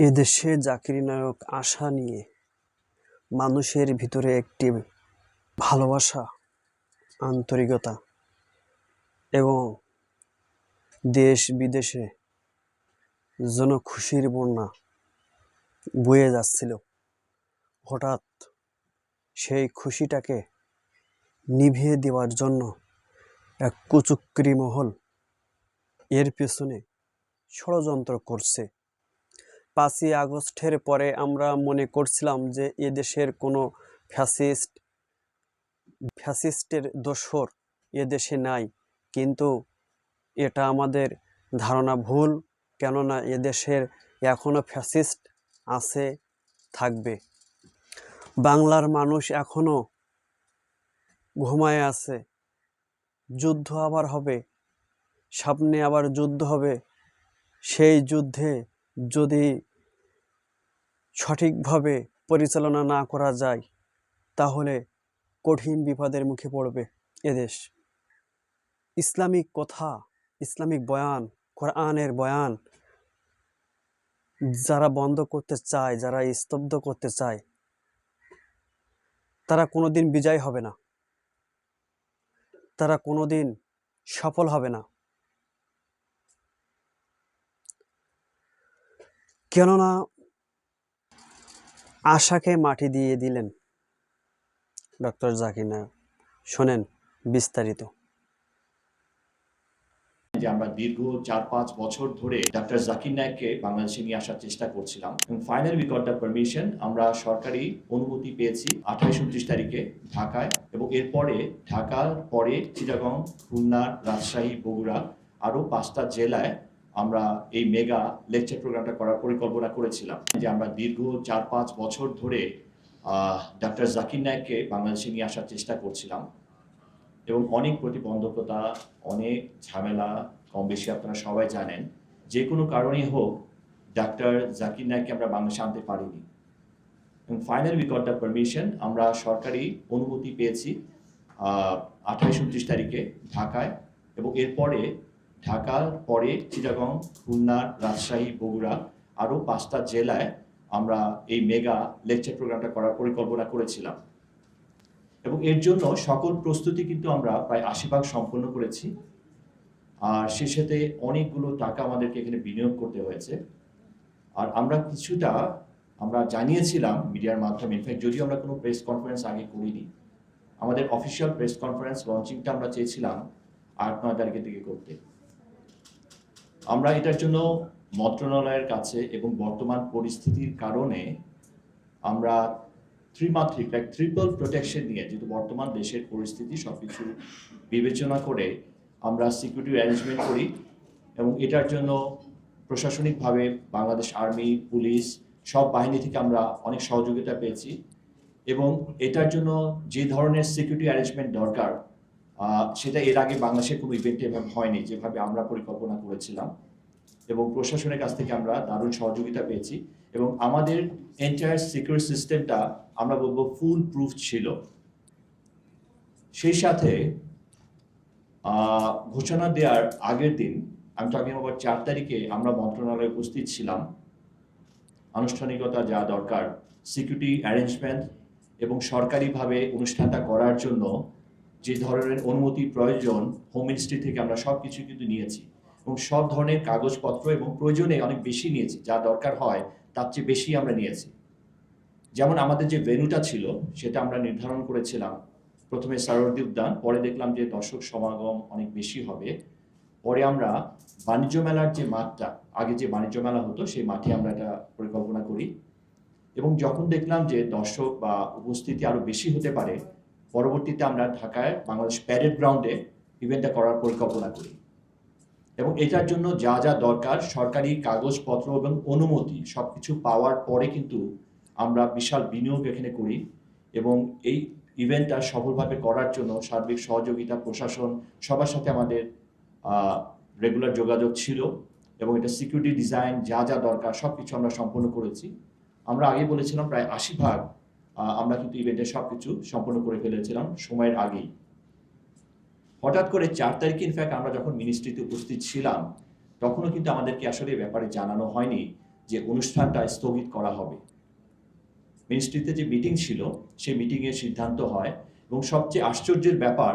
এদেশে জাকির নায়ক আশা নিয়ে মানুষের ভিতরে একটি ভালোবাসা, আন্তরিকতা এবং দেশ বিদেশে যেন খুশির বন্যা বয়ে যাচ্ছিল। হঠাৎ সেই খুশিটাকে নিভিয়ে দেওয়ার জন্য এক কুচুক্রি মহল এর পেছনে ষড়যন্ত্র করছে। পাঁচই আগস্টের পরে আমরা মনে করছিলাম যে এদেশের কোনো ফ্যাসিস্ট, ফ্যাসিস্টের দোসর এদেশে নাই। কিন্তু এটা আমাদের ধারণা ভুল, কেননা এদেশের এখনও ফ্যাসিস্ট আছে, থাকবে। বাংলার মানুষ এখনও ঘুমায় আছে। যুদ্ধ আবার হবে, সামনে আবার যুদ্ধ হবে। সেই যুদ্ধে যদি সঠিকভাবে পরিচালনা না করা যায়, তাহলে কঠিন বিপদের মুখে পড়বে এদেশ ইসলামিক কথা, ইসলামিক বয়ান, কোরআনের বয়ান যারা বন্ধ করতে চায়, যারা স্তব্ধ করতে চায়, তারা কোনোদিন বিজয় হবে না। তারা কোনোদিন সফল হবে না। কেননা আশাকে মাটি দিয়ে দিলেন। ডক্টর জাকির নায়ক শোনেন বিস্তারিত। যে আমরা দীর্ঘ চার পাঁচ বছর ধরে ডাক্তার জাকির নায়ককে বাংলাদেশে নিয়ে আসার চেষ্টা করছিলাম এবং final we got the permission আমরা সরকারি অনুমতি পেয়েছি আঠাইশ উনত্রিশ তারিখে ঢাকায় এবং এরপরে ঢাকার পরে চিটাগং খুলনা রাজশাহী, বগুড়া আরও পাঁচটা জেলায় আমরা এই মেগা লেকচার প্রোগ্রামটা করার পরিকল্পনা করেছিলাম যে আমরা দীর্ঘ চার, পাঁচ বছর ধরে ডক্টর জাকির নায়ককে বাংলাদেশে নিয়ে আসার চেষ্টা করছিলাম। এবং অনেক প্রতিবন্ধকতা, অনেক ঝামেলা, কম বেশি আপনারা সবাই জানেন, যে কোনো কারণেই হোক, ডাক্তার জাকির নায়ককে আমরা বাংলাদেশে আনতে পারিনি। এবং final we got the permission, আমরা সরকারি অনুমতি পেয়েছি আঠাইশ, উনত্রিশ তারিখে ঢাকায় এবং এরপরে ঢাকার পরে চিটাগং, খুলনা, রাজশাহী, বগুড়া আরও পাঁচটা জেলায় আমরা এই মেগা লেকচার প্রোগ্রামটা করার পরিকল্পনা করেছিলাম। এবং এর জন্য সকল প্রস্তুতি কিন্তু আমরা প্রায় আশি ভাগ সম্পন্ন করেছি। আর সে সাথে অনেকগুলো টাকা আমাদেরকে এখানে বিনিয়োগ করতে হয়েছে। আর আমরা কিছুটা আমরা জানিয়েছিলাম মিডিয়ার মাধ্যমে ইনফ্যাক্ট যদিও আমরা কোনো প্রেস কনফারেন্স আগে করিনি, আমাদের অফিসিয়াল প্রেস কনফারেন্স লঞ্চিংটা আমরা চেয়েছিলাম আট নয় তারিখের দিকে করতে। আমরা এটার জন্য মন্ত্রণালয়ের কাছে এবং বর্তমান পরিস্থিতির কারণে আমরা ত্রিমাত্রিক লাইক ট্রিপল প্রোটেকশন নিয়ে যেহেতু বর্তমান দেশের পরিস্থিতি সব কিছু বিবেচনা করে আমরা সিকিউরিটি অ্যারেঞ্জমেন্ট করি এবং এটার জন্য প্রশাসনিকভাবে বাংলাদেশ আর্মি, পুলিশ সব বাহিনী থেকে আমরা অনেক সহযোগিতা পেয়েছি এবং এটার জন্য যে ধরনের সিকিউরিটি অ্যারেঞ্জমেন্ট দরকার সেটা এর আগে বাংলাদেশের কোনো ইভেন্টে এভাবে হয়নি, যেভাবে আমরা পরিকল্পনা করেছিলাম। এবং প্রশাসনের কাছ থেকে আমরা দারুণ সহযোগিতা পেয়েছি। এবং আমাদের এন্টায়ার সিকিউর সিস্টেমটা আমরা বলব ফুল প্রুফ ছিল। সেই সাথে ঘোষণা দেওয়ার আগের দিন, আমি তো টকিং আবার চার তারিখে আমরা মন্ত্রণালয়ে উপস্থিত ছিলাম। আনুষ্ঠানিকতা যা দরকার সিকিউরিটি অ্যারেঞ্জমেন্ট এবং সরকারিভাবে অনুষ্ঠানটা করার জন্য যে ধরনের অনুমতি প্রয়োজন হোম মিনিস্ট্রি থেকে আমরা সব কিছু কিন্তু নিয়েছি। এবং সব ধরনের কাগজপত্র এবং প্রয়োজনে অনেক বেশি নিয়েছি। যা দরকার হয়, তার চেয়ে বেশি আমরা নিয়েছি। যেমন আমাদের যে ভেনুটা ছিল, সেটা আমরা নির্ধারণ করেছিলাম। প্রথমে সারদী উদ্যান, পরে দেখলাম যে দর্শক সমাগম অনেক বেশি হবে। পরে আমরা বাণিজ্য মেলার যে মাঠটা, আগে যে বাণিজ্য মেলা হতো, সেই মাঠে আমরা এটা পরিকল্পনা করি। এবং যখন দেখলাম যে দর্শক বা উপস্থিতি আরও বেশি হতে পারে পরবর্তীতে আমরা ঢাকায় বাংলাদেশ প্যারেড গ্রাউন্ডে ইভেন্টটা করার পরিকল্পনা করি। এবং এটার জন্য যা যা দরকার, সরকারি কাগজপত্র এবং অনুমতি সব কিছু পাওয়ার পরে কিন্তু আমরা বিশাল বিনিয়োগ এখানে করি এবং এই ইভেন্টটা সফলভাবে করার জন্য সার্বিক সহযোগিতা, প্রশাসন, সবার সাথে আমাদের রেগুলার যোগাযোগ ছিল এবং এটা সিকিউরিটি ডিজাইন যা যা দরকার সব কিছু আমরা সম্পন্ন করেছি। আমরা আগে বলেছিলাম প্রায় আশি ভাগ আমরা কিন্তু ইভেন্টের সব কিছু সম্পন্ন করে ফেলেছিলাম সময়ের আগেই। হঠাৎ করে চার তারিখে ইনফ্যাক্ট আমরা যখন মিনিস্ট্রিতে উপস্থিত ছিলাম, তখনও কিন্তু আমাদেরকে আসলে ব্যাপারে জানানো হয়নি যে অনুষ্ঠানটা স্থগিত করা হবে। মিনিস্ট্রিতে যে মিটিং ছিল, সেই মিটিংয়ের সিদ্ধান্ত হয় এবং সবচেয়ে আশ্চর্যের ব্যাপার,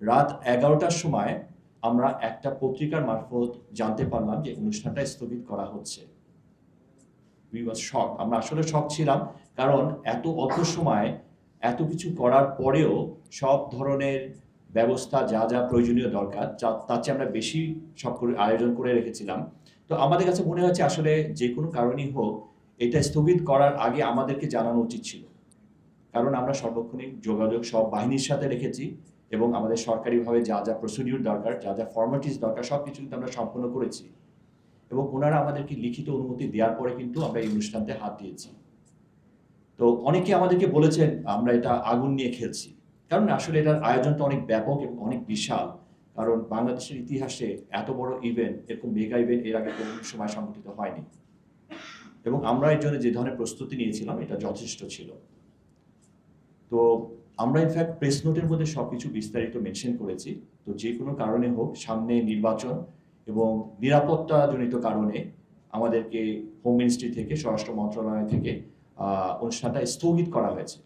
রাত এগারোটার সময় আমরা একটা পত্রিকার মারফত জানতে পারলাম যে অনুষ্ঠানটা স্থগিত করা হচ্ছে। উই ওয়াজ আমরা আসলে শক ছিলাম কারণ এত অল্প সময় এত কিছু করার পরেও সব ধরনের ব্যবস্থা, যা যা প্রয়োজনীয় দরকার, যা- তার চেয়ে আমরা বেশি সব করে আয়োজন করে রেখেছিলাম। তো আমাদের কাছে মনে হচ্ছে আসলে যে কোনো কারণেই হোক, এটা স্থগিত করার আগে আমাদেরকে জানানো উচিত ছিল। কারণ আমরা সর্বক্ষণিক যোগাযোগ সব বাহিনীর সাথে রেখেছি এবং আমাদের সরকারিভাবে যা যা প্রসিডিউর দরকার, যা যা ফর্মালিটিস দরকার, সব কিছু কিন্তু আমরা সম্পন্ন করেছি। এবং ওনারা আমাদেরকে লিখিত অনুমতি দেওয়ার পরে কিন্তু আমরা এই অনুষ্ঠানতে হাত দিয়েছি। তো অনেকে আমাদেরকে বলেছেন, আমরা এটা আগুন নিয়ে খেলছি। কারণ আসলে এটার আয়োজনটা অনেক ব্যাপক এবং অনেক বিশাল। কারণ বাংলাদেশের ইতিহাসে এত বড় ইভেন্ট এরকম মেগা ইভেন্ট এর আগে কোনো সময় সংগঠিত হয়নি। এবং আমরা এর জন্য যে ধরনের প্রস্তুতি নিয়েছিলাম, এটা যথেষ্ট ছিল। তো আমরা ইনফ্যাক্ট প্রেস নোটের মধ্যে সবকিছু বিস্তারিত মেনশন করেছি। তো যে কোনো কারণে হোক, সামনে নির্বাচন এবং নিরাপত্তাজনিত কারণে আমাদেরকে হোম মিনিস্ট্রি থেকে, স্বরাষ্ট্র মন্ত্রণালয় থেকে অনুষ্ঠানটা স্থগিত করা হয়েছে।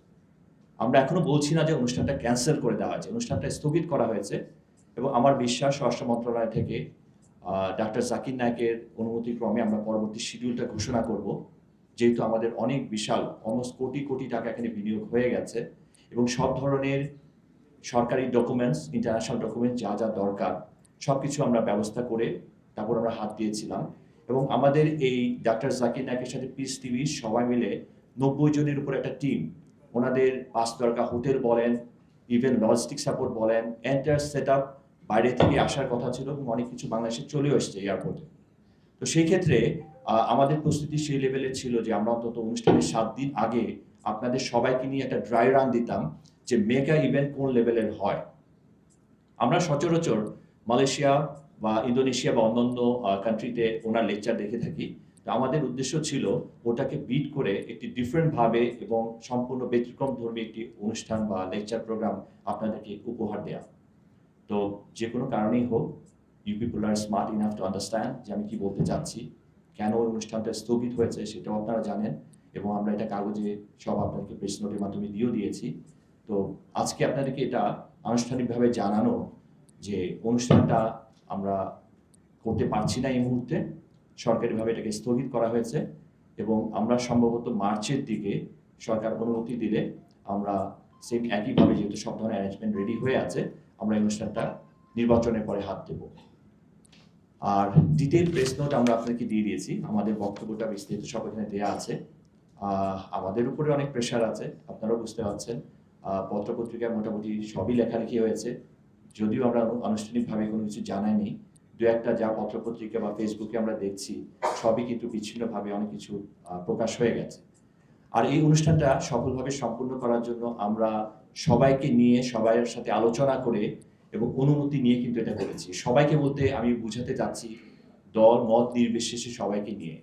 আমরা এখনও বলছি না যে অনুষ্ঠানটা ক্যান্সেল করে দেওয়া হয়েছে। অনুষ্ঠানটা স্থগিত করা হয়েছে এবং আমার বিশ্বাস স্বরাষ্ট্র মন্ত্রণালয় থেকে ডাক্তার জাকির নায়কের অনুমতিক্রমে আমরা পরবর্তী শিডিউলটা ঘোষণা করব। যেহেতু আমাদের অনেক বিশাল অলমোস্ট কোটি কোটি টাকা এখানে বিনিয়োগ হয়ে গেছে এবং সব ধরনের সরকারি ডকুমেন্টস ইন্টারন্যাশনাল ডকুমেন্টস যা যা দরকার সব কিছু আমরা ব্যবস্থা করে তারপর আমরা হাত দিয়েছিলাম। এবং আমাদের এই ডাক্তার জাকির নায়কের সাথে পিস টিভি সবাই মিলে নব্বই জনের উপর একটা টিম ওনাদের পাঁচ দরকার হোটেল বলেন ইভেন লজিস্টিক সাপোর্ট বলেন এন্টার সেট আপ বাইরে থেকে আসার কথা ছিল এবং অনেক কিছু বাংলাদেশে চলেও এসছে এয়ারপোর্টে তো সেই ক্ষেত্রে আমাদের প্রস্তুতি সেই লেভেলের ছিল যে আমরা অন্তত অনুষ্ঠানের সাত দিন আগে আপনাদের সবাইকে নিয়ে একটা ড্রাই রান দিতাম যে মেগা ইভেন্ট কোন লেভেলের হয়। আমরা সচরাচর মালয়েশিয়া বা ইন্দোনেশিয়া বা অন্যান্য কান্ট্রিতে ওনার লেকচার দেখে থাকি। আমাদের উদ্দেশ্য ছিল ওটাকে বিট করে একটি ডিফারেন্ট ভাবে এবং সম্পূর্ণ ব্যতিক্রম ধর্মী একটি অনুষ্ঠান বা লেকচার প্রোগ্রাম আপনাদেরকে উপহার দেয়া। তো যে কোনো কারণেই হোক you people are smart enough to understand যে আমি কি বলতে চাচ্ছি, কেন ওই অনুষ্ঠানটা স্থগিত হয়েছে সেটাও আপনারা জানেন এবং আমরা এটা কাগজে সব আপনাদেরকে প্রেস নোটের মাধ্যমে দিয়েও দিয়েছি। তো আজকে আপনাদেরকে এটা আনুষ্ঠানিকভাবে জানানো যে অনুষ্ঠানটা আমরা করতে পারছি না এই মুহূর্তে সরকারিভাবে এটাকে স্থগিত করা হয়েছে এবং আমরা সম্ভবত মার্চের দিকে সরকার অনুমতি দিলে আমরা সেম একইভাবে যেহেতু সব ধরনের অ্যারেঞ্জমেন্ট রেডি হয়ে আছে, আমরা এই অনুষ্ঠানটা নির্বাচনের পরে হাত দেব। আর ডিটেল প্রেস নোট আমরা আপনাকে দিয়ে দিয়েছি, আমাদের বক্তব্যটা বিস্তারিত সব এখানে দেওয়া আছে। আমাদের উপরে অনেক প্রেশার আছে, আপনারাও বুঝতে পারছেন। পত্রপত্রিকায় মোটামুটি সবই লেখালেখি হয়েছে, যদিও আমরা আনুষ্ঠানিকভাবে কোনো কিছু জানাইনি। দু একটা যা পত্রপত্রিকা বা ফেসবুকে আমরা দেখছি, সবই কিন্তু বিচ্ছিন্নভাবে অনেক কিছু প্রকাশ হয়ে গেছে। আর এই অনুষ্ঠানটা সফলভাবে সম্পূর্ণ করার জন্য আমরা সবাইকে নিয়ে সবাইয়ের সাথে আলোচনা করে এবং অনুমতি নিয়ে কিন্তু এটা করেছি। সবাইকে বলতে আমি বুঝাতে চাচ্ছি, দল, মত নির্বিশেষে সবাইকে নিয়ে।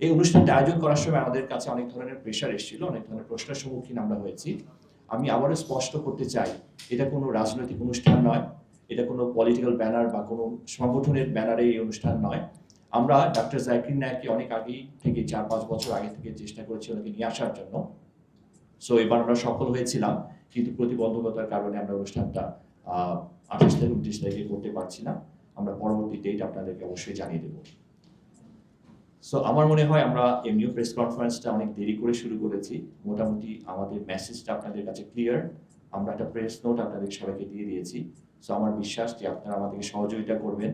এই অনুষ্ঠানটা আয়োজন করার সময় আমাদের কাছে অনেক ধরনের প্রেশার এসেছিল, অনেক ধরনের প্রশ্নের সম্মুখীন আমরা হয়েছি। আমি আবারও স্পষ্ট করতে চাই, এটা কোনো রাজনৈতিক অনুষ্ঠান নয়। এটা কোনো পলিটিক্যাল ব্যানার বা কোনো সংগঠনের ব্যানারে এই অনুষ্ঠান নয়। আমরা ডাক্তার জাকির নায়ককে অনেক আগেই থেকে চার পাঁচ বছর আগে থেকে চেষ্টা করেছি ওনাকে নিয়ে আসার জন্য। সো এবার আমরা সফল হয়েছিলাম, কিন্তু প্রতিবন্ধকতার কারণে আমরা অনুষ্ঠানটা আঠাশ থেকে উনত্রিশ তারিখে করতে পারছি না। আমরা পরবর্তী ডেট আপনাদেরকে অবশ্যই জানিয়ে দেবো। সো আমার মনে হয় আমরা এমনিও প্রেস কনফারেন্সটা অনেক দেরি করে শুরু করেছি। মোটামুটি আমাদের মেসেজটা আপনাদের কাছে ক্লিয়ার আমরা একটা প্রেস নোট আপনাদের সবাইকে দিয়ে দিয়েছি। সো আমার বিশ্বাস যে আপনারা আমাদেরকে সহযোগিতা করবেন।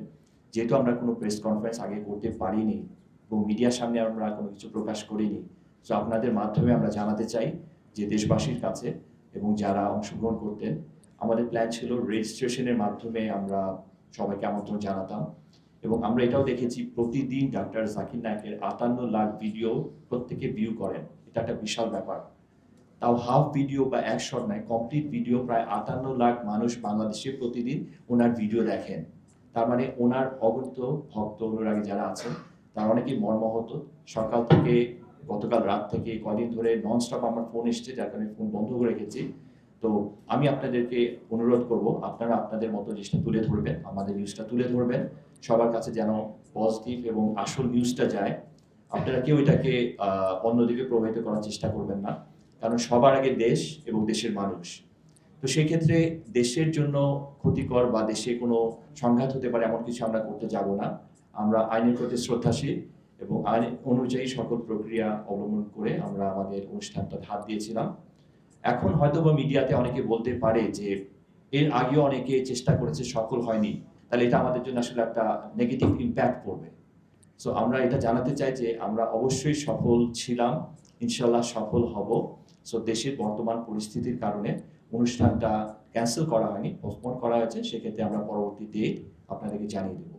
যেহেতু আমরা কোনো প্রেস কনফারেন্স আগে করতে পারিনি এবং মিডিয়ার সামনে আমরা কোনো কিছু প্রকাশ করিনি সো আপনাদের মাধ্যমে আমরা জানাতে চাই যে দেশবাসীর কাছে এবং যারা অংশগ্রহণ করতেন, আমাদের প্ল্যান ছিল রেজিস্ট্রেশনের মাধ্যমে আমরা সবাইকে আমন্ত্রণ জানাতাম। এবং আমরা এটাও দেখেছি প্রতিদিন ডাক্তার জাকির নায়কের আটান্ন লাখ ভিডিও প্রত্যেকে ভিউ করেন। এটা একটা বিশাল ব্যাপার। তাও হাফ ভিডিও বা এক শট নয় কমপ্লিট ভিডিও প্রায় আটান্ন লাখ মানুষ বাংলাদেশে প্রতিদিন ওনার ভিডিও দেখেন। তার মানে ওনার অগণিত ভক্ত অনুরাগী যারা আছেন, তার অনেকেই মর্মাহত। সকাল থেকে, গতকাল রাত থেকে কদিন ধরে নন স্টপ আমার ফোন এসছে, যার কারণে ফোন বন্ধ করে রেখেছি। তো আমি আপনাদেরকে অনুরোধ করব, আপনারা আপনাদের মতো জিনিসটা তুলে ধরবেন, আমাদের নিউজটা তুলে ধরবেন। সবার কাছে যেন পজিটিভ এবং আসল নিউজটা যায়। আপনারা কেউ এটাকে অন্যদিকে প্রভাবিত করার চেষ্টা করবেন না। কারণ সবার আগে দেশ এবং দেশের মানুষ। তো সেই ক্ষেত্রে দেশের জন্য ক্ষতিকর বা দেশে কোনো সংঘাত হতে পারে এমন কিছু আমরা করতে যাব না। আমরা আইনের প্রতি শ্রদ্ধাশীল এবং আইন অনুযায়ী সকল প্রক্রিয়া অবলম্বন করে আমরা আমাদের অনুষ্ঠানটা হাত দিয়েছিলাম। এখন হয়তো বা মিডিয়াতে অনেকে বলতে পারে যে, এর আগেও অনেকে চেষ্টা করেছে, সফল হয়নি। তাহলে এটা আমাদের জন্য আসলে একটা নেগেটিভ ইম্প্যাক্ট পড়বে। সো আমরা এটা জানাতে চাই যে, আমরা অবশ্যই সফল ছিলাম, ইনশাল্লাহ সফল হব। সো দেশের বর্তমান পরিস্থিতির কারণে অনুষ্ঠানটা ক্যান্সেল করা হয়নি পোস্টপোন করা হয়েছে, সেক্ষেত্রে আমরা পরবর্তী ডেট আপনাদেরকে জানিয়ে দেবো।